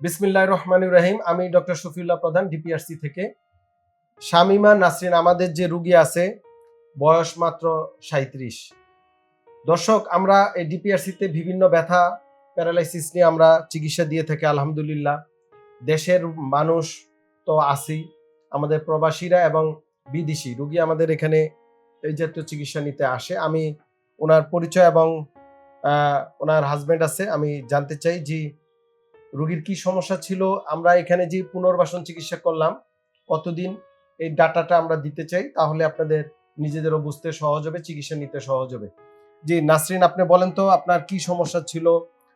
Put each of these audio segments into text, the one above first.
বিসমিল্লাহ রহমান রাহিম। আমি ডক্টর শফিউল্লাহ প্রধান, ডিপিআরসি থেকে। শামিমা নাসরিন, আমাদের যে রুগী আছে, বয়স মাত্র সাঁত্রিশ দর্শক, আমরা এই ডিপিআরসিতে বিভিন্ন ব্যথা, প্যারালাইসিস নিয়ে আমরা চিকিৎসা দিয়ে থাকি, আলহামদুলিল্লাহ। দেশের মানুষ তো আসি আমাদের প্রবাসীরা এবং বিদেশি রুগী আমাদের এখানে এই জাতীয় চিকিৎসা নিতে আসে। আমি ওনার পরিচয় এবং ওনার হাজব্যান্ড আছে। আমি জানতে চাই যে রোগীর কি সমস্যা ছিল? আমরা এখানে যে পুনর্বাসন চিকিৎসা করলাম কতদিন এই ডাটাটা আমরা দিতে চাই তাহলে আপনাদের নিজেদেরও বুঝতে সহজ হবে চিকিৎসা নিতে সহজ হবে। জি নাসরিন আপনি বলেন তো আপনার কি সমস্যা ছিল?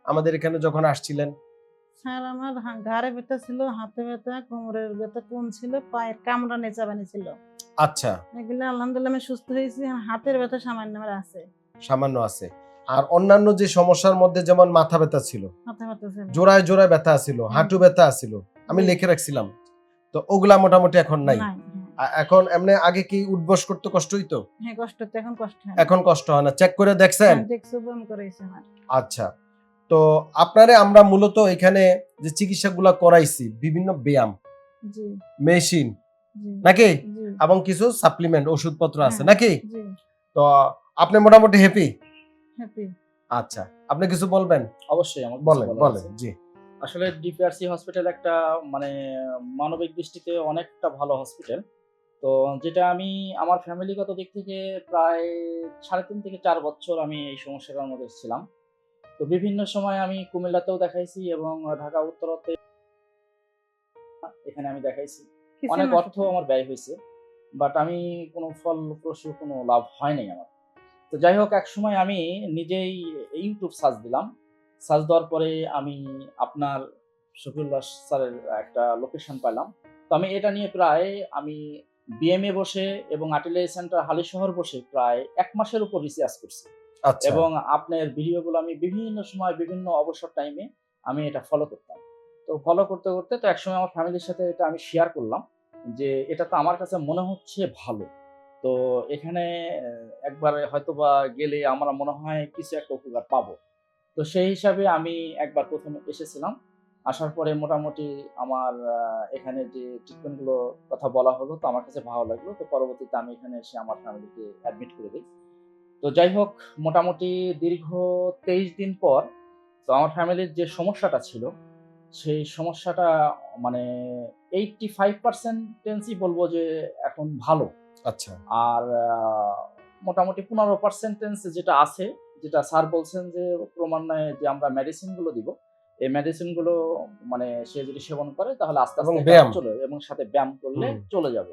আমাদের এখানে যখন আসছিলেন। স্যার আমার ঘাড়ে ব্যথা ছিল হাতে ব্যথা কোমরের ব্যথা কম ছিল? পায়ের কামড়া নেচা বানি ছিল। আচ্ছা। এগুলো আলহামদুলিল্লাহ আমি সুস্থ হয়েছি হাতের ব্যথা সামান্য আমার আছে। সামান্য আছে। আর অন্যান্য যে সমস্যার মধ্যে যেমন মাথা ব্যথা ছিল জোড়ায় জোড়ায় ব্যথা ছিল হাঁটু ব্যথা ছিল আমি লিখে রাখছিলাম। তো ওগুলা মোটামুটি এখন নাই। এখন এমনি আগে কি উঠবস করতে কষ্ট হইতো হ্যাঁ কষ্ট তো এখন কষ্ট হয় এখন কষ্ট হয় না। চেক করে দেখছেন? হ্যাঁ, আচ্ছা। তো আপনারে আমরা মূলত এখানে যে চিকিৎসাগুলা করাইছি বিভিন্ন ব্যায়াম মেশিন নাকি? এবং কিছু সাপ্লিমেন্ট ওষুধপত্র আছে হ্যাঁ। নাকি? তো আপনি মোটামুটি হ্যাপি হ্যাপি আচ্ছা আপনি কিছু বলবেন? অবশ্যই আমার বলেন বলেন জি। আসলে ডিপিআরসি হসপিটাল একটা মানে মানবিক দৃষ্টিতে অনেকটা ভালো হসপিটাল তো যেটা আমি আমার ফ্যামিলিগত দিক থেকে প্রায় সাড়ে তিন থেকে চার বছর আমি এই সমস্যাটার মধ্যে ছিলাম। তো বিভিন্ন সময় আমি কুমিল্লাতেও দেখাইছি এবং ঢাকা উত্তরতে এখানে আমি দেখাইছি। অনেক অর্থ আমার ব্যয় হয়েছে বাট আমি কোনো ফলপ্রসূ কোনো লাভ হয় নাই আমার। তো যাই হোক এক সময় আমি নিজেই ইউটিউব সার্চ দিলাম। সার্চ দেওয়ার পরে আমি আপনার শফিউল্লাহ স্যারের একটা লোকেশন পাইলাম। তো আমি এটা নিয়ে প্রায় আমি বিএমএ বসে এবং আর্টিলারি সেন্টার হালি শহর বসে প্রায় এক মাসের উপর রিসার্চ করছি। আচ্ছা। এবং আপনার ভিডিওগুলো আমি বিভিন্ন সময় বিভিন্ন অবসর টাইমে আমি এটা ফলো করতাম। তো ফলো করতে করতে তো একসময় আমার ফ্যামিলির সাথে এটা আমি শেয়ার করলাম যে এটা তো আমার কাছে মনে হচ্ছে ভালো। তো এখানে একবার হয়তো বা গেলে আমরা মনে হয় কিছু একটা উপকার পাবো। তো সেই হিসাবে আমি একবার প্রথমে এসেছিলাম। আসার পরে মোটামুটি আমার এখানে যে ট্রিটমেন্টগুলো কথা বলা হলো, তো আমার কাছে ভালো লাগল। তো পরবর্তীতে আমি এখানে এসে আমার ফ্যামিলিকে অ্যাডমিট করে দিই। তো যাই হোক, মোটামুটি দীর্ঘ তেইশ দিন পর, তো আমার ফ্যামিলির যে সমস্যাটা ছিল, সেই সমস্যাটা মানে এইটটি ফাইভ পার্সেন্টেন্সই বলব যে এখন ভালো। আচ্ছা। আর মোটামুটি পনেরো পার্সেন্টেন্স যেটা আছে যেটা স্যার বলছেন যে ক্রমান্বয়ে যে আমরা মেডিসিনগুলো দিব এই মেডিসিনগুলো মানে সে যদি সেবন করে তাহলে আস্তে আস্তে ব্যায়াম। চলে এবং সাথে ব্যায়াম করলে চলে যাবে।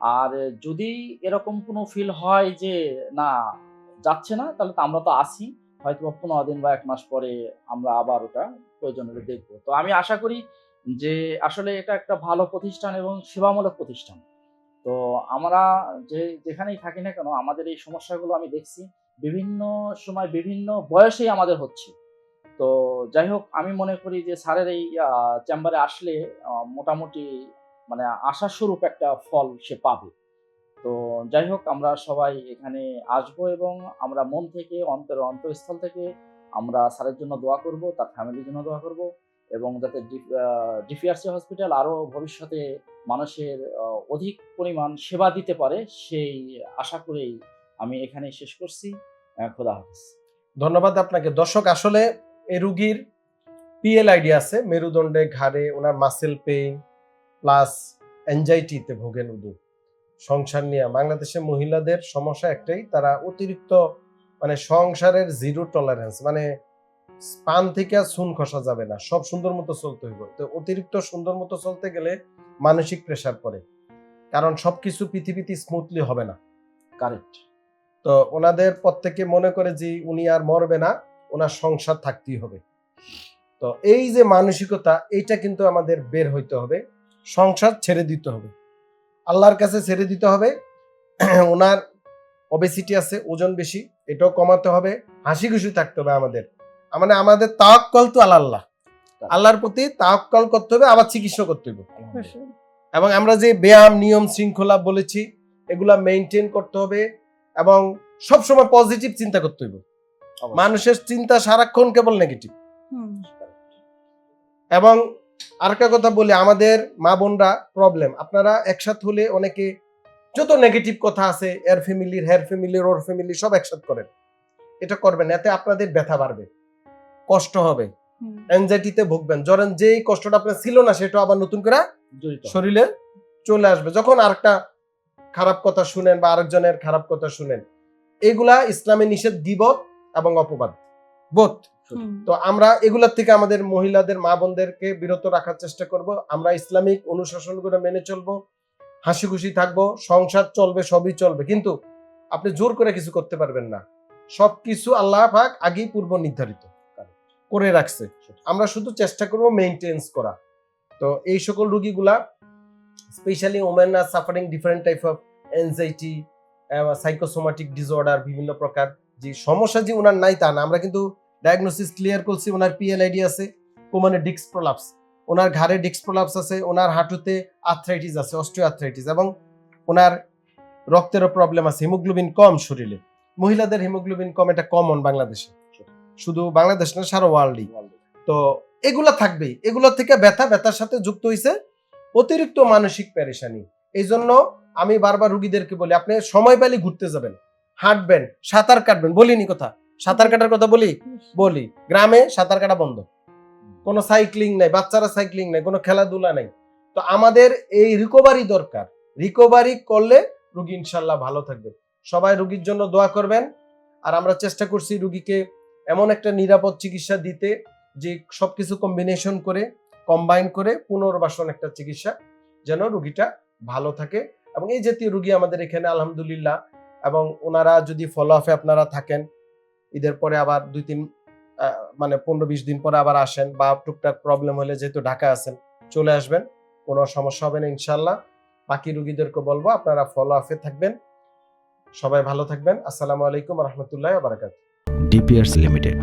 আর যদি এরকম কোনো ফিল হয় যে না যাচ্ছে না তাহলে তো আমরা তো আসি হয়তো পনেরো দিন বা এক মাস পরে আমরা আবার ওটা প্রয়োজন হলে দেখব। তো আমি আশা করি যে আসলে এটা একটা ভালো প্রতিষ্ঠান এবং সেবামূলক প্রতিষ্ঠান। তো আমরা যে, যেখানেই থাকি না কেন, আমাদের এই সমস্যাগুলো আমি দেখছি বিভিন্ন সময় বিভিন্ন বয়সেই আমাদের হচ্ছে। তো যাই হোক, আমি মনে করি যে, স্যারের এই চেম্বারে আসলে মোটামুটি মানে আশাস্বরূপ একটা ফল সে পাবে। তো যাই হোক, আমরা সবাই এখানে আসব এবং আমরা মন থেকে, অন্তর অন্তরস্থল থেকে আমরা স্যারের জন্য দোয়া করব, তার ফ্যামিলির জন্য দোয়া করব এবং যাতে ডিপিআরসি হসপিটাল আরও ভবিষ্যতে মানুষের অধিক পরিমাণ সেবা দিতে পারে, সেই আশা করেই আমি এখানে শেষ করছি। খোদা হাফিজ। ধন্যবাদ আপনাকে। দর্শক, আসলে এই রুগীর পিএলআইডি আছে, মেরুদণ্ডে ঘাড়ে ওনার মাসেল পেইন প্লাস অ্যাংজাইটিতে ভোগেন উনি। সংসার নিয়ে, বাংলাদেশের মহিলাদের সমস্যা একটাই, তারা অতিরিক্ত মানে সংসারের জিরো টলারেন্স মানে পান থেকে আর সুন খসা যাবে না, সব সুন্দর মতো চলতে হইব। তো অতিরিক্ত সুন্দর মতো চলতে গেলে মানসিক প্রেসার পড়ে। কারণ সবকিছু পৃথিবীতে স্মুথলি হবে না। কারেক্ট তো ওনাদের প্রত্যেকে মনে করে যে উনি আর মরবে না ওনার সংসার থাকতেই হবে। তো এই যে মানসিকতা এইটা কিন্তু আমাদের বের হইতে হবে সংসার ছেড়ে দিতে হবে। আল্লাহর কাছে ছেড়ে দিতে হবে ওনার ওবেসিটি আছে ওজন বেশি এটাও কমাতে হবে হাসি খুশি থাকতে হবে আমাদের। মানে আমাদের তাওয়াক্কল তো আল্লাহ। আল্লাহ আল্লাহর প্রতি তাওয়াক্কল করতে হবে আবার চিকিৎসা করতে হবে। এবং আমরা যে ব্যায়াম নিয়ম শৃঙ্খলা বলেছি এগুলা মেনটেন করতে হবে এবং সবসময় পজিটিভ চিন্তা করতে হবে মানুষের চিন্তা সারাক্ষণ কেবল নেগেটিভ এবং আর একটা কথা বলি আমাদের মা বোনরা প্রবলেম আপনারা একসাথে হলে অনেকে যত নেগেটিভ কথা আছে এর ফ্যামিলির হের ফ্যামিলির ওর ফ্যামিলি সব একসাথে করেন। এটা করবেন এতে আপনাদের ব্যথা বাড়বে কষ্ট হবে। অ্যাংজাইটিতে ভুগবেন। ধরেন যেই কষ্টটা আপনার ছিল না সেটা আবার নতুন করে শরীরে চলে আসবে। যখন আরেকটা খারাপ কথা শুনেন বা আরেকজনের খারাপ কথা শুনেন এগুলা ইসলামে নিষেধ গিবত এবং অপবাদ। বোধ। তো আমরা এগুলার থেকে আমাদের মহিলাদের মা বোনদেরকে বিরত রাখার চেষ্টা করব। আমরা ইসলামিক অনুশাসনগুলো মেনে চলবো হাসি খুশি থাকব সংসার চলবে সবই চলবে। কিন্তু আপনি জোর করে কিছু করতে পারবেন না। সবকিছু আল্লাহ পাক আগেই পূর্ব নির্ধারিত করে রাখছে। আমরা শুধু চেষ্টা করব মেনটেন্স করা। তো এই সকল রোগীগুলা specially women are suffering different type of anxiety psychosomatic disorder বিভিন্ন প্রকার যে সমস্যা যে ওনার নাই তা না। আমরা কিন্তু ডায়াগনোসিস ক্লিয়ার করছি ওনার পিএলআইডি আছে কোমনে ডিক্স প্রলাপস ওনার ঘাড়ে ডিস্ক প্রলাপস আছে ওনার হাঁটুতে আর্থ্রাইটিস আছে অস্ট্রিও আর্থ্রাইটিস এবং ওনার রক্তেরও প্রবলেম আছে হিমোগ্লোবিন কম শরীরে। মহিলাদের হিমোগ্লোবিন কম এটা কমন বাংলাদেশে। শুধু বাংলাদেশ না সারা ওয়ার্ল্ডই তো এগুলা থাকবেই এগুলো থেকে ব্যথা, ব্যথার সাথে যুক্ত হয়েছে অতিরিক্ত মানসিক প্যারেশানি এই জন্য আমি বারবার রুগীদেরকে বলি, আপনি সময় পেলে ঘুরতে যাবেন, হাঁটবেন, সাঁতার কাটবেন। বলিনি কথা। সাঁতার কাটার কথা বলি? বলি। গ্রামে সাঁতার কাটা বন্ধ। কোনো সাইক্লিং নাই, বাচ্চারা সাইক্লিং নাই, কোনো খেলাধুলা নাই। তো আমাদের এই রিকভারি দরকার। রিকভারি করলে রুগী ইনশাল্লাহ ভালো থাকবে। সবাই রুগীর জন্য দোয়া করবেন। আর আমরা চেষ্টা করছি রুগীকে এমন একটা নিরাপদ চিকিৎসা দিতে যে সবকিছু কম্বিনেশন করে কম্বাইন করে পুনর্বাসন একটা চিকিৎসা যেন রুগীটা ভালো থাকে। এবং এই জাতীয় রুগী আমাদের এখানে আলহামদুলিল্লাহ এবং ওনারা যদি ফলো আপে আপনারা থাকেন, ঈদের পরে আবার দুই তিন মানে পনেরো বিশ দিন পরে আবার আসেন বা টুকটাক প্রবলেম হলে যেহেতু ঢাকা আছেন, চলে আসবেন, কোনো সমস্যা হবে না ইনশাল্লাহ বাকি রুগীদেরকে বলব আপনারা ফলো আপে থাকবেন। সবাই ভালো থাকবেন। আসসালামু আলাইকুম রহমতুল্লাহ বারাকাত ডিপিআরস লিমিটেড